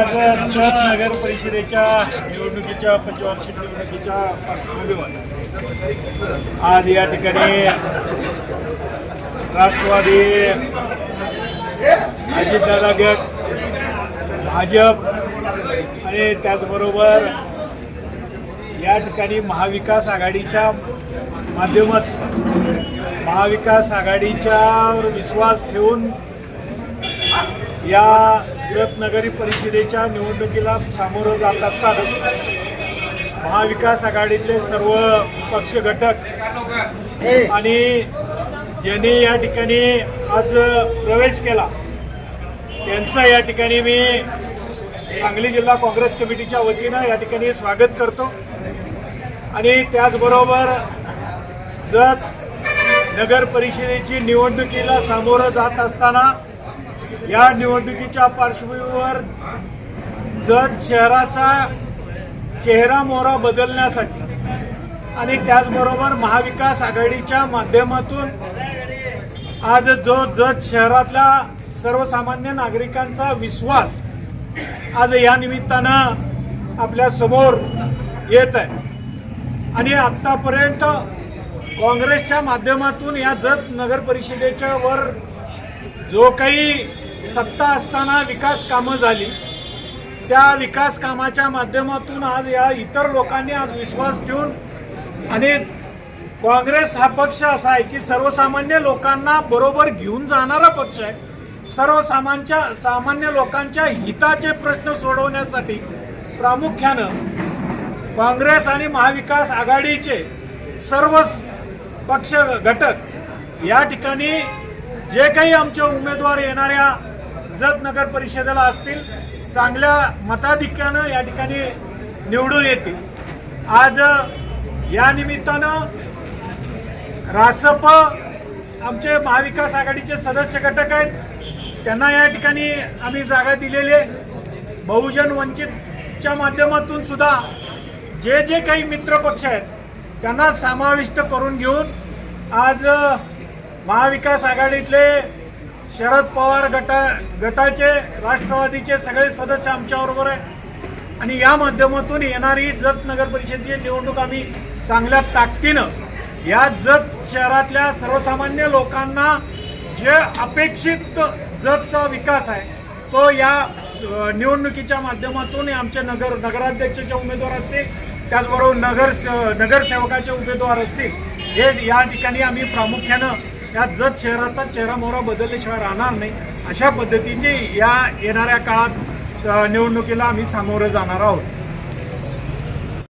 आज नगर परिषदेच्या निवडणुकीच्या पंचवार्षिक निवडणुकीच्या पार्श्वभूमीवर आज या ठिकाणी राष्ट्रवादी अजितदादा गट भाजप आणि त्याचबरोबर या ठिकाणी महाविकास आघाडीच्या माध्यमात महाविकास आघाडीच्यावर विश्वास ठेवून या जत नगरी परिषदेच्या निवडणुकीला सामोरं जात असताना महाविकास आघाडीतले सर्व पक्ष घटक आणि ज्यांनी या ठिकाणी आज प्रवेश केला त्यांचं या ठिकाणी मी सांगली जिल्हा काँग्रेस कमिटीच्या वतीनं या ठिकाणी स्वागत करतो. आणि त्याचबरोबर जत नगर परिषदेची निवडणुकीला सामोरं जात असताना या निवडणुकीच्या पार्श्वभूमीवर जत शहराचा चेहरा मोहरा बदलण्यासाठी आणि त्याचबरोबर महाविकास आघाडीच्या माध्यमातून आज जो जत शहरातल्या सर्वसामान्य नागरिकांचा विश्वास आज या निमित्तानं आपल्यासमोर येत आहे. आणि आत्तापर्यंत काँग्रेसच्या माध्यमातून या जत नगर परिषदेच्या वर जो काही सत्ता असताना विकास कामं झाली. त्या विकास कामाच्या माध्यमातून आज या इतर लोकांनी आज विश्वास ठेवून आणि काँग्रेस हा पक्ष असा आहे की सर्वसामान्य लोकांना बरोबर घेऊन जाणारा पक्ष आहे. सर्वसामान्य सामान्य लोकांच्या हिताचे प्रश्न सोडवण्यासाठी प्रामुख्यानं काँग्रेस आणि महाविकास आघाडीचे सर्व पक्ष घटक या ठिकाणी जे काही आमचे उमेदवार येणाऱ्या कर्जत नगर परिषदेला असतील चांगल्या मताधिक्यानं या ठिकाणी निवडून येतील. आज या निमित्तानं रासप आमचे महाविकास आघाडीचे सदस्य घटक आहेत त्यांना या ठिकाणी आम्ही जागा दिलेली आहे. बहुजन वंचितच्या माध्यमातून सुद्धा जे जे काही मित्रपक्ष आहेत त्यांना समाविष्ट करून घेऊन आज महाविकास आघाडीतले शरद पवार गटा गटाचे राष्ट्रवादीचे सगळे सदस्य आमच्याबरोबर आहे. आणि या माध्यमातून येणारी जत नगर परिषदेची निवडणूक आम्ही चांगल्या ताकदीनं या जत शहरातल्या सर्वसामान्य लोकांना जे अपेक्षित जतचा विकास आहे तो या निवडणुकीच्या माध्यमातून आमचे नगर नगराध्यक्षाचे उमेदवार असतील त्याचबरोबर नगर नगरसेवकाचे उमेदवार असतील हे या ठिकाणी आम्ही प्रामुख्यानं या जत शहराचा चेहरा मोहरा बदलल्याशिवाय राहणार नाही. अशा पद्धतीची या येणाऱ्या काळात निवडणुकीला आम्ही सामोरं जाणार आहोत.